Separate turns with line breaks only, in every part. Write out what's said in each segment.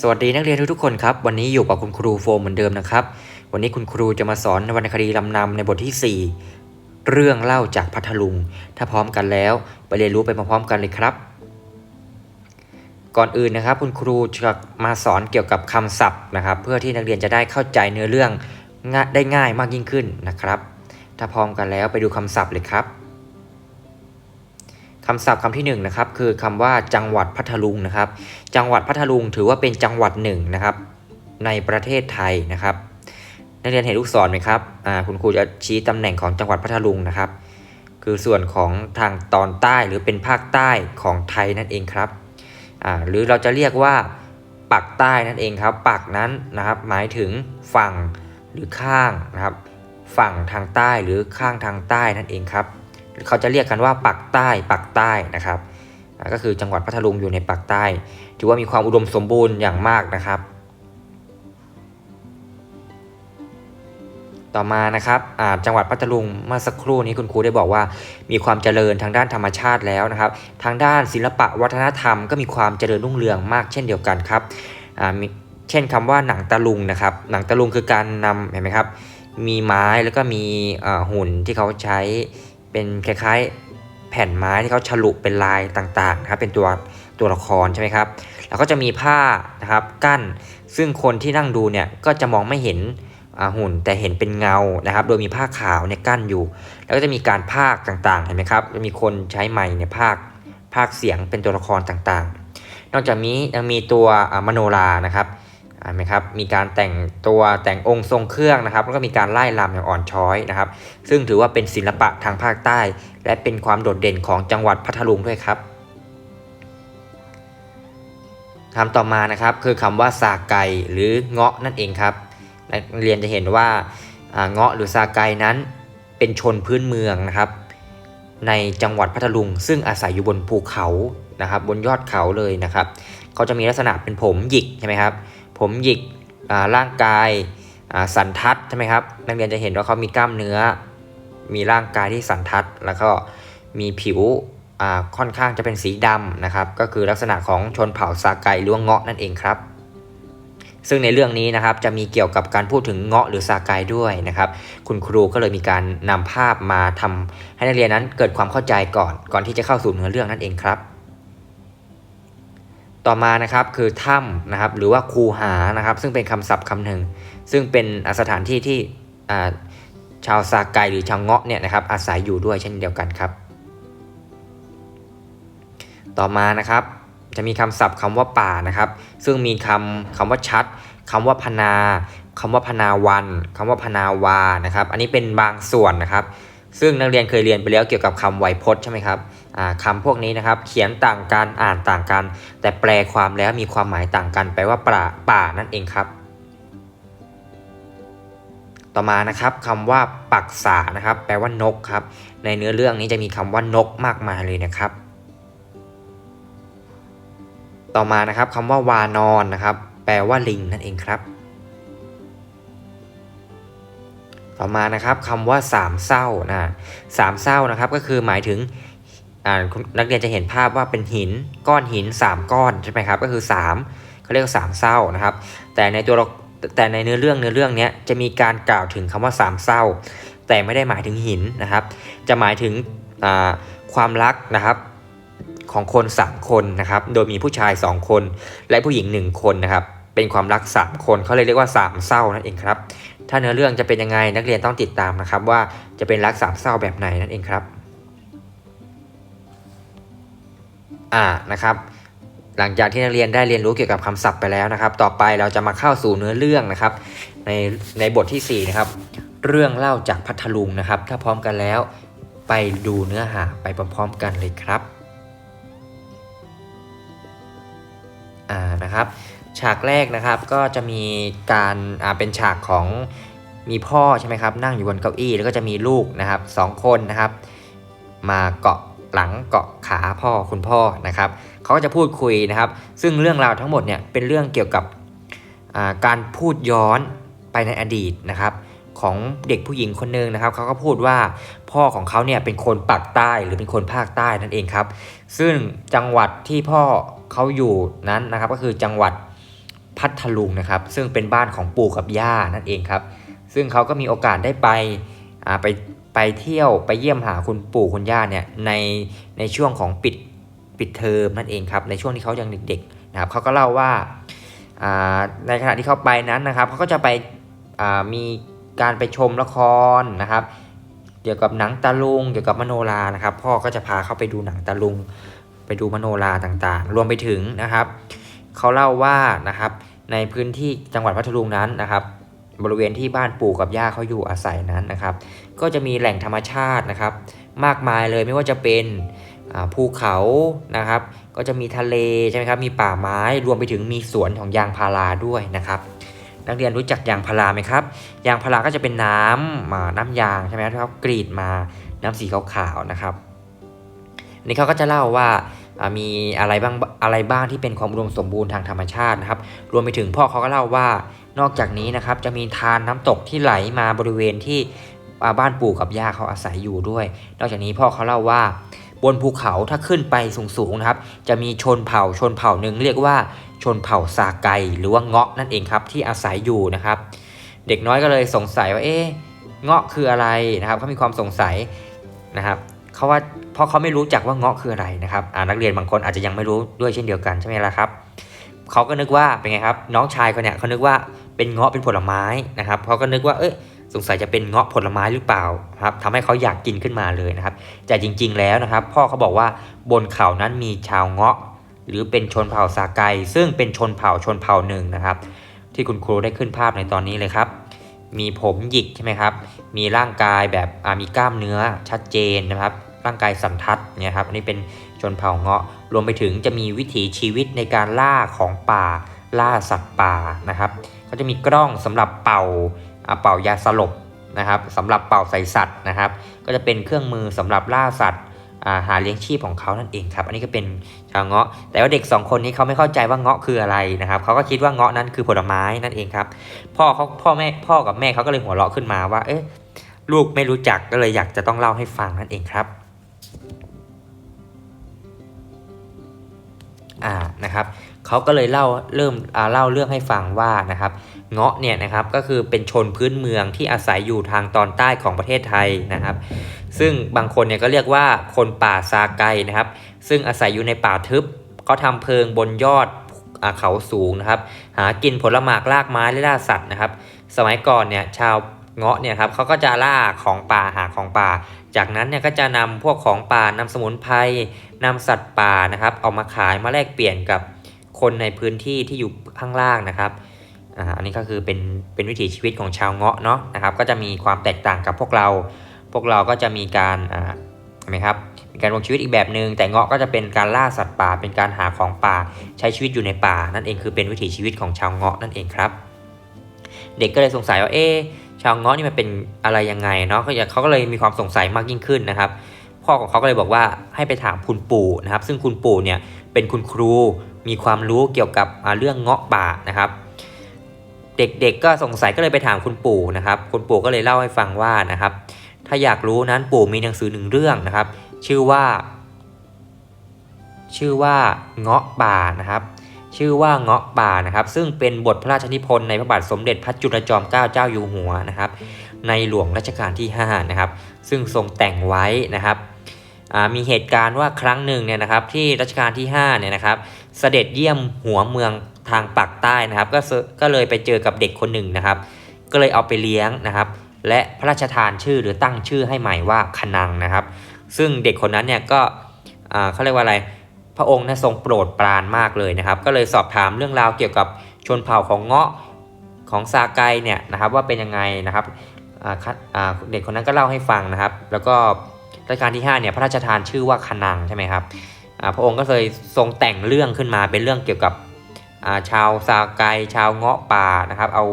สวัสดีนักเรียนทุกๆคนครับ วันนี้อยู่กับคุณครูโฟมเหมือนเดิมนะครับ วันนี้คุณครูจะมาสอนวรรณคดีลำนำในบทที่ 4 เรื่องเล่าจากพัทลุง ถ้าพร้อมกันแล้ว ไปเรียนรู้ไปพร้อมๆกันเลยครับ ก่อนอื่นนะครับ คุณครูจะมาสอนเกี่ยวกับคำศัพท์นะครับ เพื่อที่นักเรียนจะได้เข้าใจเนื้อเรื่องง่ายได้ง่ายมากยิ่งขึ้นนะครับ ถ้าพร้อมกันแล้วไปดูคำศัพท์เลยครับ คำศัพท์คำที่หนึ่งนะครับคือคำว่าจังหวัดพัทลุงนะครับ จังหวัดพัทลุงถือว่าเป็นจังหวัดหนึ่งนะครับ ในประเทศไทยนะครับ นักเรียนเห็นลูกศรไหมครับคุณครูจะชี้ตำแหน่งของจังหวัดพัทลุงนะครับ คือส่วนของทางตอนใต้หรือเป็นภาคใต้ของไทยนั่นเองครับหรือเราจะเรียกว่าปักใต้นั่นเองครับ ปักนั้นนะครับ หมายถึงฝั่งหรือข้างนะครับ ฝั่งทางใต้หรือข้างทางใต้นั่นเองครับ เขาจะเรียกกันว่าปักใต้ปักใต้นะครับ ก็คือจังหวัดพัทลุงอยู่ในปักใต้ ถือว่ามีความอุดมสมบูรณ์อย่างมากนะครับ ต่อมานะครับจังหวัดพัทลุงเมื่อสักครู่นี้คุณครูได้บอกว่า มีความเจริญทางด้านธรรมชาติแล้วนะครับ ทางด้านศิลปะวัฒนธรรมก็มีความเจริญรุ่งเรืองมากเช่นเดียวกันครับเช่นคำว่าหนังตะลุงนะครับ หนังตะลุงคือการนำเห็นไหมครับมีไม้แล้วก็มีหุ่นที่เขาใช้ เป็นคล้ายๆแผ่นไม้ที่เขาฉลุเป็นลายต่างๆนะครับเป็นตัวตัวละครใช่ไหมครับแล้วก็จะมีผ้านะครับกั้นซึ่งคนที่นั่งดูเนี่ยก็จะมองไม่เห็นอาหุ่นแต่เห็นเป็นเงานะครับ โดยมีผ้าขาวเนี่ยกั้นอยู่ แล้วก็จะมีการพากต่างๆเห็นไหมครับจะมีคนใช้ไม้เนี่ยพากย์พากเสียงเป็นตัวละครต่างๆ นอกจากนี้ยังมีตัวมโนรานะครับ เห็นไหมครับมีการแต่งตัวแต่งองค์ทรงเครื่องนะครับแล้วก็มีการไล่ลำอย่างอ่อนช้อยนะครับ ซึ่งถือว่าเป็นศิลปะทางภาคใต้ และเป็นความโดดเด่นของจังหวัดพัทลุงด้วยครับคำต่อมานะครับคือคำว่าซาไก่หรือเงาะนั่นเองครับนักเรียนจะเห็นว่าเงาะหรือซาไก่นั้นเป็นชนพื้นเมืองนะครับ ในจังหวัดพัทลุง ซึ่งอาศัยอยู่บนภูเขานะครับ บนยอดเขาเลยนะครับเขาจะมีลักษณะเป็นผมหยิกใช่ไหมครับ ผมหยิกร่างกายสันทัดใช่ไหมครับนักเรียนจะเห็นว่าเขามีกล้ามเนื้อ มีร่างกายที่สันทัด แล้วก็มีผิวค่อนข้างจะเป็นสีดำนะครับ ก็คือลักษณะของชนเผ่าซาไกหรือว่าเงาะนั่นเองครับ ซึ่งในเรื่องนี้นะครับจะมีเกี่ยวกับการพูดถึงเงาะหรือซาไกด้วยนะครับ คุณครูก็เลยมีการนำภาพมาทำให้นักเรียนนั้นเกิดความเข้าใจก่อน ก่อนที่จะเข้าสู่เนื้อเรื่องนั่นเองครับ ต่อมานะครับคือถ้ำนะครับหรือว่าคูหานะครับ ซึ่งเป็นคำศัพท์คำหนึ่งซึ่งเป็นสถานที่ที่ชาวซาไกหรือชาวเงาะเนี่ยนะครับอาศัยอยู่ด้วยเช่นเดียวกันครับ ต่อมานะครับจะมีคำศัพท์คำว่าป่านะครับ ซึ่งมีคำคำว่าชัดคำว่าพนาคำว่าพนาวันคำว่าพนาวานะครับ อันนี้เป็นบางส่วนนะครับ ซึ่งนักเรียนเคยเรียนไปแล้วเกี่ยวกับคำไวยพจน์ใช่ไหมครับ อ่าคำพวกนี้นะครับ เขียนต่างกันอ่านต่างกัน แต่แปลความแล้วมีความหมายต่างกัน แปลว่าป่าป่านั่นเองครับ ต่อมานะครับคำว่าปักษานะครับ แปลว่านกครับ ในเนื้อเรื่องนี้จะมีคำว่านกมากมายเลยนะครับ ต่อมานะครับคำว่าวานอนนะครับ แปลว่าลิงนั่นเองครับต่อมานะครับคำว่าสามเศร้านะสามเศร้านะครับก็คือหมายถึง นักเรียนจะเห็นภาพว่าเป็นหินก้อนหิน 3 ก้อนใช่ไหมครับก็คือ3เขาเรียกว่าสามเศร้านะครับ แต่ในตัวละแต่ในเนื้อเรื่องเนื้อเรื่องนี้จะมีการกล่าวถึงคำว่าสามเศร้า แต่ไม่ได้หมายถึงหินนะครับ จะหมายถึงความรักนะครับของคน 3 คนนะครับ โดยมีผู้ชาย 2 คน และผู้หญิง 1 คนนะครับ เป็นความรัก 3 คนเขาเลยเรียกว่า 3 เศร้านั่นเองครับ ถ้าเนื้อเรื่องจะเป็นยังไงนักเรียนต้องติดตามนะครับ ว่าจะเป็นรักสามเศร้าแบบไหนนั่นเองครับ อ่านะครับ หลังจากที่นักเรียนได้เรียนรู้เกี่ยวกับคำศัพท์ไปแล้วนะครับ ต่อไปเราจะมาเข้าสู่เนื้อเรื่องนะครับ ในในบทที่4นะครับ เรื่องเล่าจากพัทลุงนะครับ ถ้าพร้อมกันแล้ว ไปดูเนื้อหาไปพร้อมๆกันเลยครับอ่านะครับ ฉากแรกนะครับก็จะมีการอ่าเป็นฉากของมีพ่อใช่ไหมครับนั่งอยู่บนเก้าอี้แล้วก็จะมีลูกนะครับสองคนนะครับ มาเกาะ หลังเกาะขาพ่อคุณพ่อนะครับเขาก็จะพูดคุยนะครับ ซึ่งเรื่องราวทั้งหมดเนี่ยเป็นเรื่องเกี่ยวกับการพูดย้อนไปในอดีตนะครับของเด็กผู้หญิงคนหนึ่งนะครับเขาก็พูดว่าพ่อของเขาเนี่ยเป็นคนปากใต้หรือเป็นคนภาคใต้นั่นเองครับ ซึ่งจังหวัดที่พ่อเขาอยู่นั้นนะครับ ก็คือจังหวัดพัทลุงนะครับ ซึ่งเป็นบ้านของปู่กับย่านั่นเองครับ ซึ่งเขาก็มีโอกาสได้ไปไป ไปเที่ยวไปเยี่ยมหาคุณปู่คุณย่าเนี่ยในในช่วงของปิดปิดเทอมนั่นเองครับในช่วงที่เขายังเด็กๆนะครับเขาก็เล่าว่าในขณะที่เขาไปนั้นนะครับเขาก็จะไปมีการไปชมละครนะครับเกี่ยวกับหนังตะลุงเกี่ยวกับมโนรานะครับพ่อก็จะพาเขาไปดูหนังตะลุง ไปดูมโนราต่างๆ รวมไปถึงนะครับเขาเล่าว่านะครับในพื้นที่จังหวัดพัทลุงนั้นนะครับ บริเวณที่บ้านปู่กับย่าเขาอยู่อาศัยนั้นนะครับ ก็จะมีแหล่งธรรมชาตินะครับ มากมายเลยไม่ว่าจะเป็นภูเขานะครับ ก็จะมีทะเลใช่ไหมครับมีป่าไม้รวมไปถึงมีสวนของยางพาราด้วยนะครับ นักเรียนรู้จักยางพาราไหมครับ ยางพาราก็จะเป็นน้ำมาน้ำยางใช่ไหมครับกรีดมาน้ำสีขาวๆนะครับนนี้เขาก็จะเล่าว่าอ่ามีอะไรบ้างอะไรบ้างที่เป็นความอุดมสมบูรณ์ทางธรรมชาตินะครับ รวมไปถึงพ่อเขาก็เล่าว่า นอกจากนี้นะครับจะมีทานน้ำตกที่ไหลมาบริเวณที่บ้านปู่กับย่าเขาอาศัยอยู่ด้วย นอกจากนี้พ่อเขาเล่าว่า บนภูเขาถ้าขึ้นไปสูงๆนะครับ จะมีชนเผ่าชนเผ่าหนึ่งเรียกว่าชนเผ่าซาไกหรือว่าเงาะนั่นเองครับที่อาศัยอยู่นะครับ เด็กน้อยก็เลยสงสัยว่าเอ๊ะเงาะคืออะไรนะครับเขามีความสงสัยนะครับเขาว่าเพราะเขาไม่รู้จักว่าเงาะคืออะไรนะครับนักเรียนบางคนอาจจะยังไม่รู้ด้วยเช่นเดียวกันใช่ไหมล่ะครับ เขาก็นึกว่าเป็นไงครับ น้องชายเขาเนี่ยเขานึกว่าเป็นเงาะเป็นผลไม้นะครับเขาก็นึกว่าเอ้ยสงสัยจะเป็นเงาะผลไม้หรือเปล่าครับทำให้เขาอยากกินขึ้นมาเลยนะครับแต่จริง ๆ แล้วนะครับ พ่อเขาบอกว่าบนเขานั้นมีชาวเงาะ หรือเป็นชนเผ่าซาไกซึ่งเป็นชนเผ่าชนเผ่าหนึ่งนะครับ ที่คุณครูได้ขึ้นภาพในตอนนี้เลยครับ มีผมหยิกใช่ไหมครับ มีร่างกายแบบมีกล้ามเนื้อชัดเจนนะครับ ร่างกายสันทัดเนี่ยครับอันนี้เป็น ชนเผ่าเงาะ รวมไปถึงจะมีวิถีชีวิตในการล่าของป่า ล่าสัตว์ป่านะครับเขาจะมีกล้องสำหรับเป่าอาเป่ายาสลบนะครับสำหรับเป่าใส่สัตว์นะครับ ก็จะเป็นเครื่องมือสำหรับล่าสัตว์หาเลี้ยงชีพของเขานั่นเองครับ อันนี้ก็เป็นชาวเงาะ แต่ว่าเด็กสองคนนี้เขาไม่เข้าใจว่าเงาะคืออะไรนะครับ เขาก็คิดว่าเงาะนั้นคือผลไม้นั่นเองครับ พ่อเขาพ่อแม่พ่อกับแม่เขาก็เลยหัวเราะขึ้นมาว่า เอ๊ะ ลูกไม่รู้จักก็เลยอยากจะต้องเล่าให้ฟังนั่นเองครับ อ่านะครับเขาก็เลยเล่าเริ่มเล่าเรื่องให้ฟังว่านะครับเงาะเนี่ยนะครับก็คือเป็นชนพื้นเมืองที่อาศัยอยู่ทางตอนใต้ของประเทศไทยนะครับ ซึ่งบางคนเนี่ยก็เรียกว่าคนป่าซาไกนะครับ ซึ่งอาศัยอยู่ในป่าทึบเขาทำเพิงบนยอดอเขาสูงนะครับ หากินผลหมากรากไม้และล่าสัตว์นะครับ สมัยก่อนเนี่ยชาวเงาะเนี่ยครับเขาก็จะล่าของป่าหาของป่า จากนั้นเนี่ยก็จะนำพวกของป่านำสมุนไพรนำสัตว์ป่านะครับเอามาขายมาแลกเปลี่ยนกับคนในพื้นที่ที่อยู่ข้างล่างนะครับอันนี้ก็คือเป็นเป็นวิถีชีวิตของชาวเงาะเนาะนะครับ ก็จะมีความแตกต่างกับพวกเรา พวกเราก็จะมีการอ่าเห็นไหมครับมีการดำรงชีวิตอีกแบบหนึ่งแต่เงาะก็จะเป็นการล่าสัตว์ป่า เป็นการหาของป่า ใช้ชีวิตอยู่ในป่า นั่นเองคือเป็นวิถีชีวิตของชาวเงาะนั่นเองครับ เด็กก็เลยสงสัยว่าเอ๊ ชาวเงาะนี่มันเป็นอะไรยังไงเนาะเขาก็เลยมีความสงสัยมากยิ่งขึ้นนะครับ พ่อของเขาก็เลยบอกว่าให้ไปถามคุณปู่นะครับ ซึ่งคุณปู่เนี่ยเป็นคุณครูมีความรู้เกี่ยวกับเรื่องเงาะป่านะครับ เด็กๆก็สงสัยก็เลยไปถามคุณปู่นะครับ คุณปู่ก็เลยเล่าให้ฟังว่านะครับ ถ้าอยากรู้นั้นปู่มีหนังสือหนึ่งเรื่องนะครับ ชื่อว่า ชื่อว่าเงาะป่านะครับ ชื่อว่าเงาะป่านะครับ ซึ่งเป็นบทพระราชนิพนธ์ในพระบาทสมเด็จพระจุลจอมเกล้าเจ้าอยู่หัวนะครับ ในหลวงรัชกาลที่5นะครับ ซึ่งทรงแต่งไว้นะครับมีเหตุการณ์ว่าครั้งหนึ่งเนี่ยนะครับที่รัชกาลที่5เนี่ยนะครับ เสด็จเยี่ยมหัวเมืองทางปากใต้นะครับ ก็เสก็เลยไปเจอกับเด็กคนหนึ่งนะครับ ก็เลยเอาไปเลี้ยงนะครับ และพระราชทานชื่อหรือตั้งชื่อให้ใหม่ว่าคนังนะครับ ซึ่งเด็กคนนั้นเนี่ยก็เขาเรียกว่าอะไร พระองค์นะทรงโปรดปรานมากเลยนะครับ ก็เลยสอบถามเรื่องราวเกี่ยวกับชนเผ่าของเงาะของซาไกเนี่ยนะครับว่าเป็นยังไงนะครับเด็กคนนั้นก็เล่าให้ฟังนะครับ แล้วก็รัชกาลที่5เนี่ยพระราชทานชื่อว่าคนังใช่ไหมครับพระองค์ก็เคยทรงแต่งเรื่องขึ้นมาเป็นเรื่องเกี่ยวกับาชาวซาไกชาวเงาะป่านะครับ เอา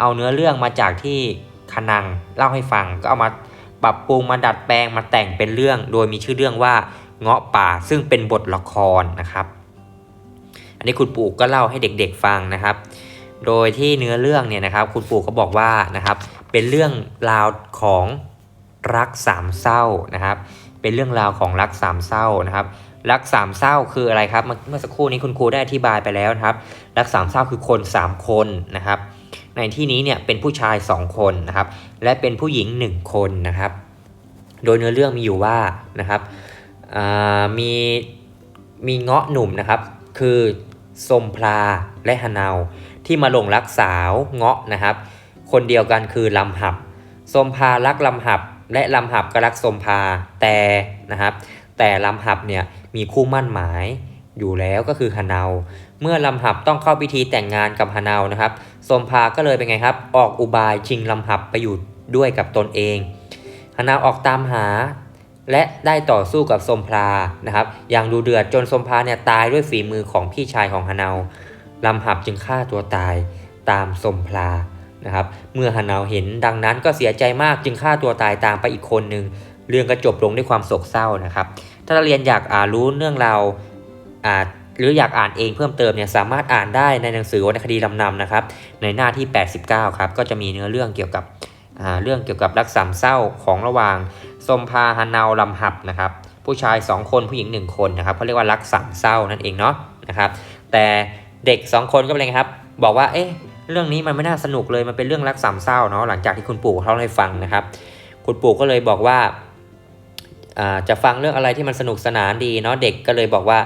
เอาเนื้อเรื่องมาจากที่คนังเล่าให้ฟังก็เอามาปรับปรุงมาดัดแปลงมาแต่งเป็นเรื่อง โดยมีชื่อเรื่องว่า เงาะป่าซึ่งเป็นบทละครนะครับ อันนี้คุณปู่ก็เล่าให้เด็กๆฟังนะครับ โดยที่เนื้อเรื่องเนี่ยนะครับ คุณปู่ก็บอกว่านะครับ เป็นเรื่องราวของรักสามเศร้านะครับ เป็นเรื่องราวของรักสามเศร้านะครับรักสามเศร้าคืออะไรครับ เมื่อสักครู่นี้คุณครูได้อธิบายไปแล้วนะครับ รักสามเศร้าคือคน 3 คนนะครับ ในที่นี้เนี่ยเป็นผู้ชาย 2 คนนะครับ และเป็นผู้หญิง 1 คนนะครับ โดยเนื้อเรื่องมีอยู่ว่านะครับ มีมีเงาะหนุ่มนะครับ คือสมพลาและฮานาวที่มาหลงรักสาวเงาะนะครับ คนเดียวกันคือลำหับสมพารักลำหับ และลำหับก็รักสมพาแต่นะครับ แต่ลำหับเนี่ยมีคู่มั่นหมายอยู่แล้วก็คือฮานาวเมื่อลำหับต้องเข้าพิธีแต่งงานกับฮานาวนะครับสมพาก็เลยเป็นไงครับ ออกอุบายชิงลำหับไปอยู่ด้วยกับตนเองฮานาวออกตามหา และได้ต่อสู้กับสมพลานะครับอย่างดูเดือดจนสมพลาเนี่ยตายด้วยฝีมือของพี่ชายของฮานาวลำหับจึงฆ่าตัวตายตามสมพลานะครับเมื่อฮานาวเห็นดังนั้นก็เสียใจมากจึงฆ่าตัวตายตามไปอีกคนหนึ่งเรื่องก็จบลงด้วยความโศกเศร้านะครับ ถ้าเรียนอยากอ่ารู้เรื่องราวอ่าหรืออยากอ่านเองเพิ่มเติมเนี่ยสามารถอ่านได้ในหนังสือวรรณคดีลำนำนะครับในหน้าที่ 89 ครับก็จะมีเนื้อเรื่องเกี่ยวกับ เรื่องเกี่ยวกับรักสามเศร้าของระหว่างสมพาฮานาวลำหับนะครับผู้ชาย 2 คนผู้หญิง 1 คนนะครับเขาเรียกว่ารักสามเศร้านั่นเองเนาะนะครับแต่เด็ก 2 คนก็เป็นไงครับ บอกว่าเอ๊ะเรื่องนี้มันไม่น่าสนุกเลยมันเป็นเรื่องรักสามเศร้าเนาะหลังจากที่คุณปู่เขาเล่าให้ฟังนะครับ คุณปู่ก็เลยบอกว่าจะฟังเรื่องอะไรที่มันสนุกสนานดีเนาะเด็กก็เลยบอกว่า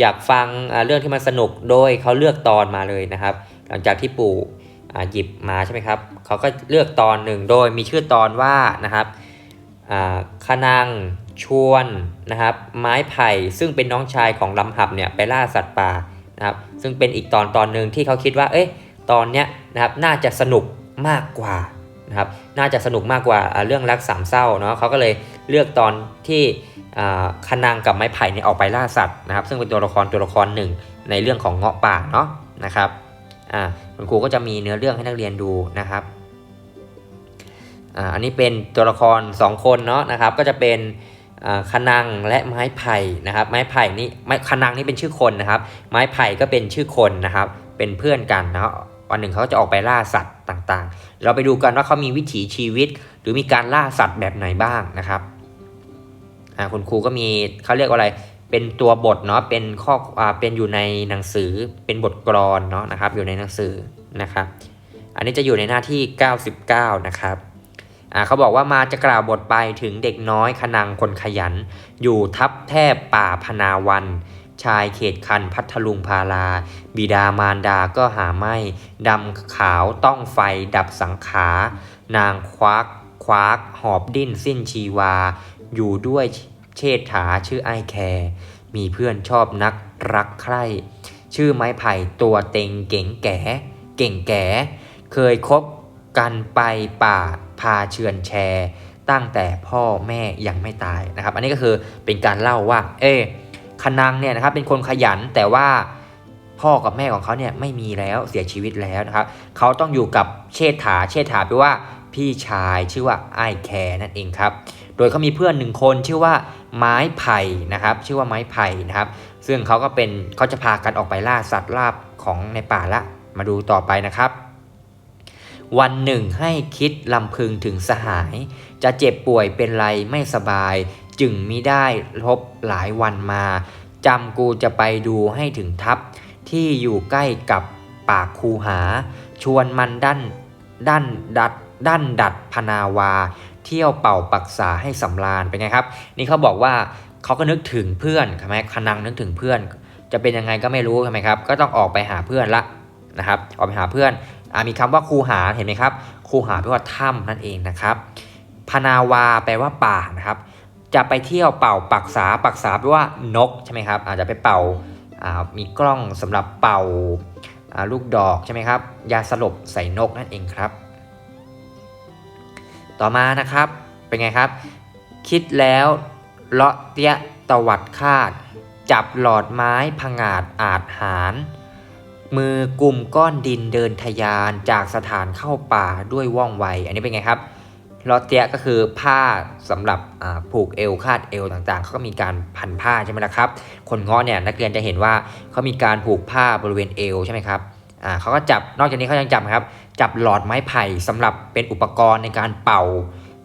อยากฟังเรื่องที่มันสนุกโดยเขาเลือกตอนมาเลยนะครับ หลังจากที่ปู่ หยิบมาใช่ไหมครับเขาก็เลือกตอนหนึ่งโดยมีชื่อตอนว่านะครับขนังชวนนะครับ ไม้ไผ่ซึ่งเป็นน้องชายของลำหับเนี่ยไปล่าสัตว์ป่านะครับ ซึ่งเป็นอีกตอนตอนหนึ่งที่เขาคิดว่า เอ๊ะตอนเนี้ยนะครับน่าจะสนุกมากกว่านะครับน่าจะสนุกมากกว่าเรื่องรักสามเศร้าเนาะเขาก็เลยเลือกตอนที่อ่าคนังกับไม้ไผ่เนี่ยออกไปล่าสัตว์นะครับ ซึ่งเป็นตัวละครตัวละครหนึ่งในเรื่องของเงาะป่าเนาะนะครับ อ่าคุณครูก็จะมีเนื้อเรื่องให้นักเรียนดูนะครับอ่าอันนี้เป็นตัวละคร 2 คนเนาะนะครับ ก็จะเป็นคนังและไม้ไผ่นะครับ ไม้ไผ่นี่ไม้คนังนี่เป็นชื่อคนนะครับ ไม้ไผ่ก็เป็นชื่อคนนะครับ เป็นเพื่อนกันนะครับวันหนึ่งเขาจะออกไปล่าสัตว์ต่างๆ เราไปดูกันว่าเขามีวิถีชีวิต หรือมีการล่าสัตว์แบบไหนบ้างนะครับอ่าคุณครูก็มีเขาเรียกว่าอะไร เป็นตัวบทเนาะเป็นข้ออ่าเป็นอยู่ในหนังสือเป็นบทกลอนเนาะนะครับ อยู่ในหนังสือนะครับ อันนี้จะอยู่ในหน้าที่ 99 นะครับอ่าเขาบอกว่ามาจะกล่าวบทไปถึงเด็กน้อยขนังคนขยัน อยู่ทับแทบป่าพนาวัน ชายเขตคันพัทลุงพารา บิดามารดาก็หาไม่ดำขาวต้องไฟดับสังขา นางควักควักหอบดิ้นสิ้นชีวา อยู่ด้วย เชษฐาชื่อไอแคร์มีเพื่อนชอบนักรักใคร่ ชื่อไม้ไผ่ตัวเต็งเก่งแก่เก่งแก่ เคยคบกันไปป่าพาเชือนแชร์ ตั้งแต่พ่อแม่ยังไม่ตายนะครับ อันนี้ก็คือเป็นการเล่าว่า เอ๊คนังเนี่ยนะครับเป็นคนขยันแต่ว่าพ่อกับแม่ของเขาเนี่ยไม่มีแล้วเสียชีวิตแล้วนะครับเขาต้องอยู่กับเชษฐาเชษฐาแปลว่าพี่ชายชื่อว่าไอแคร์นั่นเองครับ โดยเขามีเพื่อนหนึ่งคนชื่อว่า ไม้ไผ่นะครับ ชื่อว่าไม้ไผ่นะครับ ซึ่งเขาก็เป็นเขาจะพากันออกไปล่าสัตว์ลาบของในป่าละ มาดูต่อไปนะครับ วันหนึ่งให้คิดลำพึงถึงสหาย จะเจ็บป่วยเป็นไรไม่สบาย จึงมิได้พบหลายวันมาจำกูจะไปดูให้ถึงทัพที่อยู่ใกล้กับปากคูหา ชวนมันดันดันดัดดันดัดพนาวา เที่ยวเป่าปักษาให้สำราญเป็นไงครับ นี่เขาบอกว่าเขาก็นึกถึงเพื่อนใช่ไหมคนังนึกถึงเพื่อน จะเป็นยังไงก็ไม่รู้ใช่ไหมครับ ก็ต้องออกไปหาเพื่อนละนะครับ ออกไปหาเพื่อนอมีคำว่าคูหาเห็นไหมครับคูหาแปลว่าถ้ำนั่นเองนะครับพนาวาแปลว่าป่านะครับ จะไปเที่ยวเป่าปักษาปักษาแปลว่านกใช่ไหมครับ อาจจะไปเป่าามีกล้องสำหรับเป่าอ่าลูกดอกใช่ไหมครับ ยาสลบใส่นกนั่นเองครับ ต่อมานะครับ เป็นไงครับ คิดแล้วเลาะเตี้ยตวัดคาด จับหลอดไม้ผงาดอาจหาร มือกลุ่มก้อนดินเดินทะยานจากสถานเข้าป่าด้วยว่องไว อันนี้เป็นไงครับลอตเตียก็คือผ้าสำหรับผูกเอวคาดเอวต่างๆเขาก็มีการพันผ้าใช่ไหมล่ะครับ คนง้อเนี่ยนักเรียนจะเห็นว่าเขามีการผูกผ้าบริเวณเอวใช่ไหมครับเขาก็จับนอกจากนี้เขายังจับครับ จับหลอดไม้ไผ่สำหรับเป็นอุปกรณ์ในการเป่า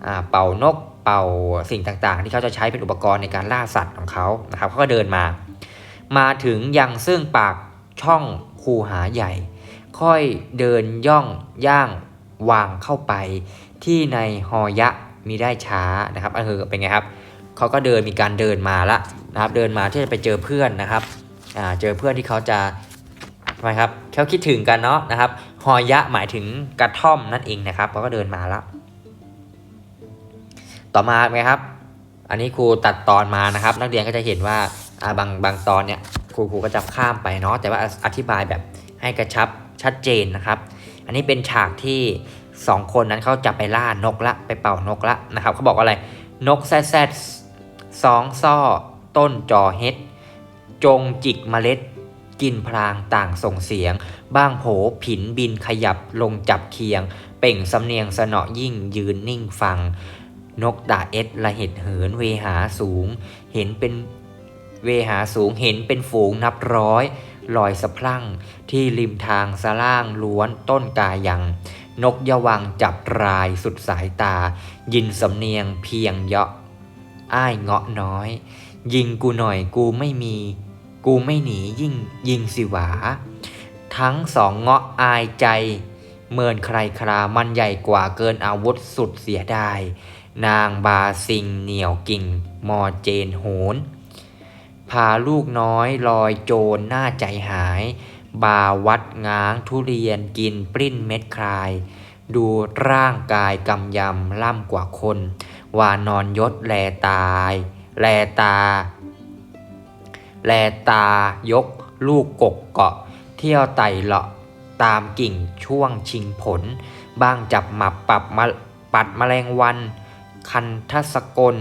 อ่าเป่านกเป่าสิ่งต่างๆ ที่เขาจะใช้เป็นอุปกรณ์ในการล่าสัตว์ของเขานะครับเขาก็เดินมา มาถึงยังซึ่งปากช่องคูหาใหญ่ ค่อยเดินย่องย่างวางเข้าไปที่ในหอยะมีได้ช้านะครับอันคือเป็นไงครับเขาก็เดินมีการเดินมาละนะครับ เดินมาที่จะไปเจอเพื่อนนะครับอ่าเจอเพื่อนที่เขาจะ ทำไมครับเขาคิดถึงกันเนาะนะครับหอยะหมายถึงกระท่อมนั่นเองนะครับเขาก็เดินมาละต่อมาเป็นไงครับ อันนี้ครูตัดตอนมานะครับ นักเรียนก็จะเห็นว่าบางบางตอนเนี่ยครูครูก็จะข้ามไปเนาะแต่ว่าอธิบายแบบให้กระชับชัดเจนนะครับ อันนี้เป็นฉากที่สองคนนั้นเขาจะไปล่านกละไปเป่านกละนะครับเขาบอกอะไรนกแซดแซดสองซ่อต้นจอเฮ็ด จงจิกเมล็ด กินพลางต่างส่งเสียง บ้างโผผินบินขยับลงจับเคียง เป่งสำเนียงสนอยิ่งยืนนิ่งฟัง นกด่าเอ็ดละเห็ดเหินเวหาสูง เห็นเป็นเวหาสูงเห็นเป็นฝูงนับร้อยลอยสะพรั่ง ที่ริมทางสล่างล้วนต้นกายัง นกยะวังจับรายสุดสายตา ยินสำเนียงเพียงเยาะอ้ายเงาะน้อย ยิงกูหน่อยกูไม่มี กูไม่หนียิ่งยิงสิหวา ทั้งสองเงาะอายใจ เมินใครครามันใหญ่กว่าเกินอาวุธสุดเสียดาย นางบาซิงเหนียวกิ่ง มอเจนโหน พาลูกน้อยลอยโจรหน้าใจหาย บาวัดง้างทุเรียนกินปริ้นเม็ดคลาย ดูร่างกายกำยำล่ำกว่าคนวานอนยศแลตาย แลตา แลตายก ลูกกกเกาะ เที่ยวไต่เลาะตามกิ่งช่วงชิงผล บ้างจับหมับปับมาปัดแมลงวัน คันทสกล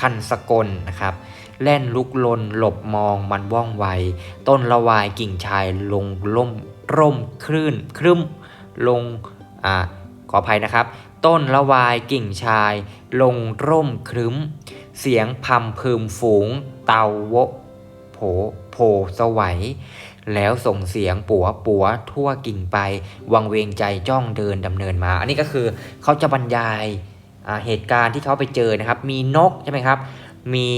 คันสกลนะครับ แล่นลุกลนหลบมองมันว่องไว ต้นละวายกิ่งชายลงล่มร่มคลื่นครึ้มลงอ่าขออภัยนะครับ ต้นละวายกิ่งชาย ลงร่มครึ้ม เสียงพำพึมฝูง เตาวะ โผโผสวัย แล้วส่งเสียงปัวปัวทั่วกิ่งไป วังเวงใจจ้องเดินดำเนินมา อันนี้ก็คือเขาจะบรรยายเหตุการณ์ที่เขาไปเจอนะครับ มีนกใช่ไหมครับ มี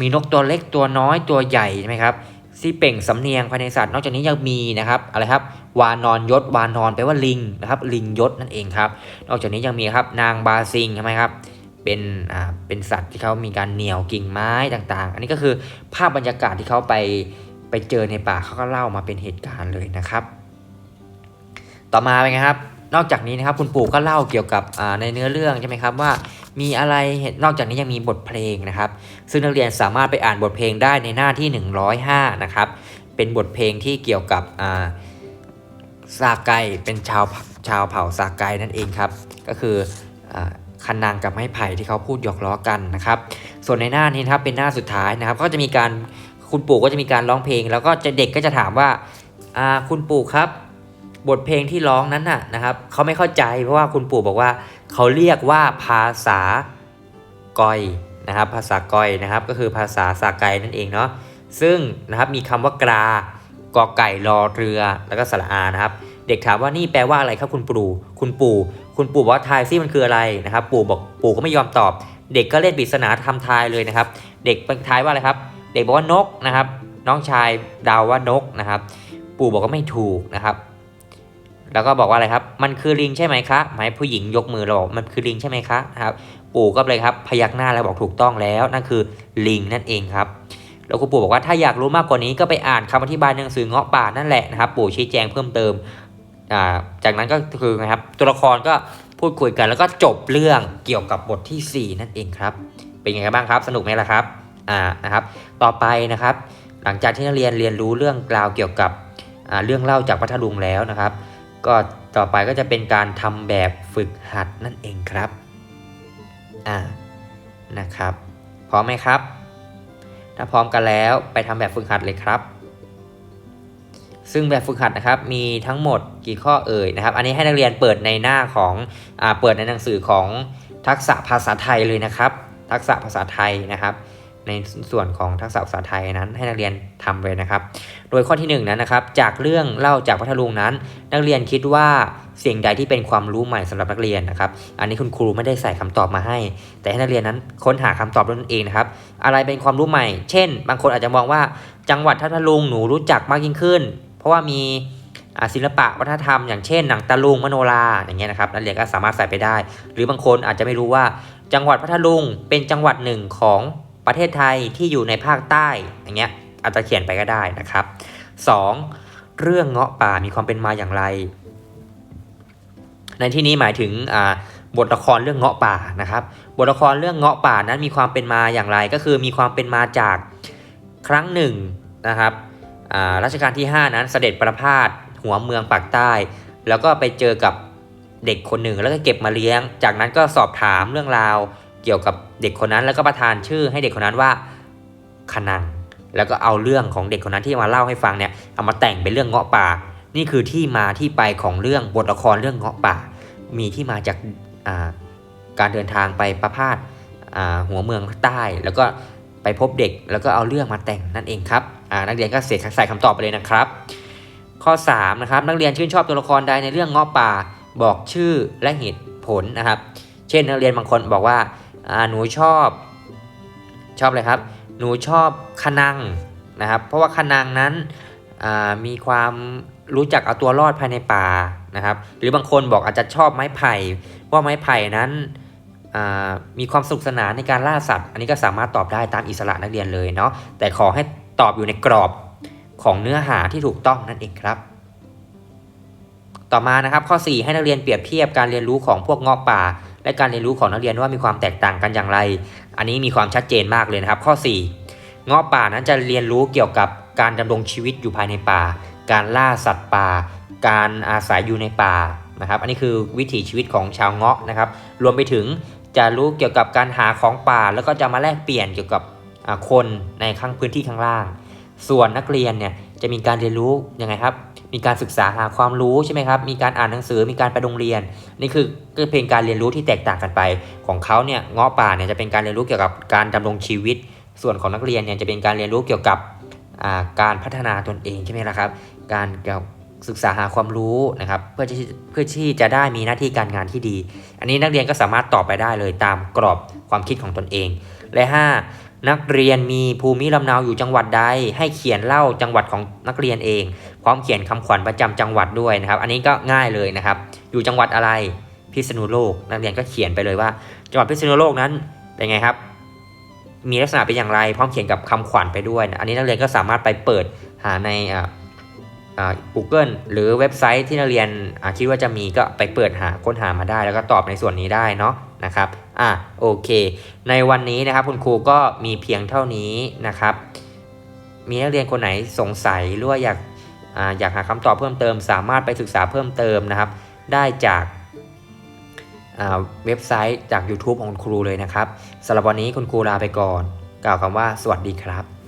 มีนกตัวเล็กตัวน้อยตัวใหญ่ใช่ไหมครับที่เป่งสำเนียงภายในสัตว์ นอกจากนี้ยังมีนะครับอะไรครับวานอนยศวานอนแปลว่าลิงนะครับ ลิงยศนั่นเองครับ นอกจากนี้ยังมีครับนางบาซิงใช่ไหมครับ เป็นอ่าเป็นสัตว์ที่เขามีการเหนี่ยวกิ่งไม้ต่างๆ อันนี้ก็คือภาพบรรยากาศที่เขาไปไปเจอในป่าเขาก็เล่ามาเป็นเหตุการณ์เลยนะครับ ต่อมาเป็นไงครับ นอกจากนี้นะครับคุณปู่ก็เล่าเกี่ยวกับอ่าในเนื้อเรื่องใช่ไหมครับว่ามีอะไรนอกจากนี้ยังมีบทเพลงนะครับ ซึ่งนักเรียนสามารถไปอ่านบทเพลงได้ในหน้าที่ 105 นะครับ เป็นบทเพลงที่เกี่ยวกับอ่าซาไกเป็นชาวชาวเผ่าซาไกนั่นเองครับ ก็คืออา คันนางกับไม้ไผ่ที่เขาพูดหยอกล้อกันนะครับ ส่วนในหน้านี้นะครับเป็นหน้าสุดท้ายนะครับ ก็จะมีการคุณปู่ก็จะมีการร้องเพลง แล้วก็จะเด็กก็จะถามว่าคุณปู่ครับ บทเพลงที่ร้องนั้นน่ะนะครับเขาไม่เข้าใจเพราะว่าคุณปู่บอกว่าเขาเรียกว่าภาษากอยนะครับ ภาษากอยนะครับ ก็คือภาษาสากไกนั่นเองเนาะซึ่งนะครับมีคำว่ากรากอไก่รอเรือแล้วก็สระอานะครับ เด็กถามว่านี่แปลว่าอะไรครับคุณปู่คุณปู่ คุณปู่บอกว่าทายซิมันคืออะไรนะครับ ปู่บอกปู่ก็ไม่ยอมตอบ เด็กก็เล่นปริศนาทำทายเลยนะครับ เด็กทายว่าอะไรครับ เด็กบอกว่านกนะครับ น้องชายเดาวว่านกนะครับ ปู่บอกว่าไม่ถูกนะครับ แล้วก็บอกว่าอะไรครับ มันคือลิงใช่ไหมคะหมายผู้หญิงยกมือเราบอกมันคือลิงใช่ไหมคะนะครับ ปู่ก็เลยครับพยักหน้าแล้วบอกถูกต้องแล้วนั่นคือลิงนั่นเองครับแล้วครูปู่บอกว่าถ้าอยากรู้มากกว่านี้ก็ไปอ่านคำอธิบายในหนังสือเงาะป่านั่นแหละนะครับ ปู่ชี้แจงเพิ่มเติม จากนั้นก็คือนะครับตัวละครก็พูดคุยกันแล้วก็จบเรื่องเกี่ยวกับบทที่ 4 นั่นเองครับ เป็นไงบ้างครับ สนุกไหมล่ะครับอ่านะครับต่อไปนะครับ หลังจากที่นักเรียนเรียนรู้เรื่องราวเกี่ยวกับเรื่องเล่าจากพัทลุงแล้วนะครับ ก็ต่อไปก็จะเป็นการทำแบบฝึกหัดนั่นเองครับอ่านะครับพร้อมไหมครับ ถ้าพร้อมกันแล้วไปทำแบบฝึกหัดเลยครับ ซึ่งแบบฝึกหัดนะครับมีทั้งหมดกี่ข้อเอ่ยนะครับ อันนี้ให้นักเรียนเปิดในหน้าของอเปิดในหนังสือของทักษะภาษาไทยเลยนะครับ ทักษะภาษาไทยนะครับในส่วนของทักษะภาษาไทยนั้นให้นักเรียนทำเลยนะครับ โดยข้อที่1นงนั้นนะครับ จากเรื่องเล่าจากพัทลุงนั้น นักเรียนคิดว่าสิ่งใดที่เป็นความรู้ใหม่สำหรับนักเรียนนะครับ อันนี้คุณครูไม่ได้ใส่คำตอบมาให้ แต่ให้นักเรียนนั้นค้นหาคำตอบด้วยตนเองนะครับ อะไรเป็นความรู้ใหม่ เช่น บางคนอาจจะมองว่าจังหวัดพัทลุงหนูรู้จักมากยิ่งขึ้น เพราะว่ามีศิลปะวัฒนธรรมอย่างเช่นหนังตะลุงมโนราอย่างเงี้ยนะครับนักเรียนก็สามารถใส่ไปได้ หรือบางคนอาจจะไม่รู้ว่าจังหวัดพัทลุงเป็นจังหวัดหนึ่งของประเทศไทยที่อยู่ในภาคใต้อย่างเงี้ยอาจจะเขียนไปก็ได้นะครับ 2. เรื่องเงาะป่ามีความเป็นมาอย่างไร ในที่นี้หมายถึงบทละครเรื่องเงาะป่านะครับบทละครเรื่องเงาะป่านั้นมีความเป็นมาอย่างไร ก็คือมีความเป็นมาจากครั้งหนึ่งนะครับ รัชกาลที่ 5 นั้นเสด็จประพาสหัวเมืองปากใต้ แล้วก็ไปเจอกับเด็กคนหนึ่งแล้วก็เก็บมาเลี้ยง จากนั้นก็สอบถามเรื่องราวเกี่ยวกับเด็กคนนั้นแล้วก็ประทานชื่อให้เด็กคนนั้นว่าขนัง แล้วก็เอาเรื่องของเด็กคนนั้นที่มาเล่าให้ฟังเนี่ยเอามาแต่งเป็นเรื่องเงาะป่า นี่คือที่มาที่ไปของเรื่องบทละครเรื่องเงาะป่า มีที่มาจากอ่าการเดินทางไปประพาสอ่าหัวเมืองใต้ แล้วก็ ไปพบเด็ก แล้วก็เอาเรื่องมาแต่งนั่นเองครับอ่านักเรียนก็เสร็จใส่คำตอบไปเลยนะครับ ข้อ3นะครับนักเรียนชื่นชอบตัวละครใดในเรื่องเงาะป่าบอกชื่อและเหตุผลนะครับ เช่นนักเรียนบางคนบอกว่าหนูชอบชอบอะไรครับ หนูชอบขนังนะครับ เพราะว่าขนังนั้นมีความรู้จักเอาตัวรอดภายในป่านะครับ หรือบางคนบอกอาจจะชอบไม้ไผ่ว่าไม้ไผ่นั้น มีความสนุกสนานในการล่าสัตว์ อันนี้ก็สามารถตอบได้ตามอิสระนักเรียนเลยเนาะแต่ขอให้ตอบอยู่ในกรอบของเนื้อหาที่ถูกต้องนั่นเองครับ ต่อมานะครับข้อ 4 ให้นักเรียนเปรียบเทียบการเรียนรู้ของพวกงาะป่า และการเรียนรู้ของนักเรียนว่ามีความแตกต่างกันอย่างไร อันนี้มีความชัดเจนมากเลยนะครับ ข้อ4เงาะป่านั้นจะเรียนรู้เกี่ยวกับการดำรงชีวิตอยู่ภายในป่า การล่าสัตว์ป่า การอาศัยอยู่ในป่านะครับ อันนี้คือวิถีชีวิตของชาวเงาะนะครับ รวมไปถึง จะรู้เกี่ยวกับการหาของป่า แล้วก็จะมาแลกเปลี่ยนเกี่ยวกับคนในข้างพื้นที่ข้างล่าง ส่วนนักเรียนเนี่ยจะมีการเรียนรู้ยังไงครับ มีการศึกษาหาความรู้ใช่ไหมครับ มีการอ่านหนังสือ มีการไปโรงเรียน นี่คือก็เป็นการเรียนรู้ที่แตกต่างกันไป ของเขาเนี่ยเงาะป่าเนี่ยจะเป็นการเรียนรู้เกี่ยวกับการดำรงชีวิต ส่วนของนักเรียนเนี่ยจะเป็นการเรียนรู้เกี่ยวกับการพัฒนาตนเองใช่ไหมล่ะครับ การเกี่ยว ศึกษาหาความรู้นะครับเพื่อที่เพื่อที่จะได้มีหน้าที่การงานที่ดี อันนี้นักเรียนก็สามารถตอบไปได้เลยตามกรอบความคิดของตนเอง และ 5 นักเรียนมีภูมิลำเนาอยู่จังหวัดใด ให้เขียนเล่าจังหวัดของนักเรียนเอง พร้อมเขียนคำขวัญประจำจังหวัดด้วยนะครับ อันนี้ก็ง่ายเลยนะครับ อยู่จังหวัดอะไรพิษณุโลก นักเรียนก็เขียนไปเลยว่า จังหวัดพิษณุโลกนั้นเป็นไงครับ มีลักษณะเป็นอย่างไร พร้อมเขียนกับคำขวัญไปด้วยนะอันนี้นักเรียนก็สามารถไปเปิดหาในอ่า Google หรือเว็บไซต์ที่นักเรียนคิดว่าจะมีก็ไปเปิดหาค้นหามาได้ แล้วก็ตอบในส่วนนี้ได้เนาะนะครับอะโอเค ในวันนี้นะครับคุณครูก็มีเพียงเท่านี้นะครับ มีนักเรียนคนไหนสงสัยหรือว่าอยากอาอยากหาคำตอบเพิ่มเติม สามารถไปศึกษาเพิ่มเติมนะครับ ได้จากอ่าเว็บไซต์จาก YouTube ของคุณครูเลยนะครับสำหรับวันนี้คุณครูลาไปก่อน กล่าวคำว่าสวัสดีครับ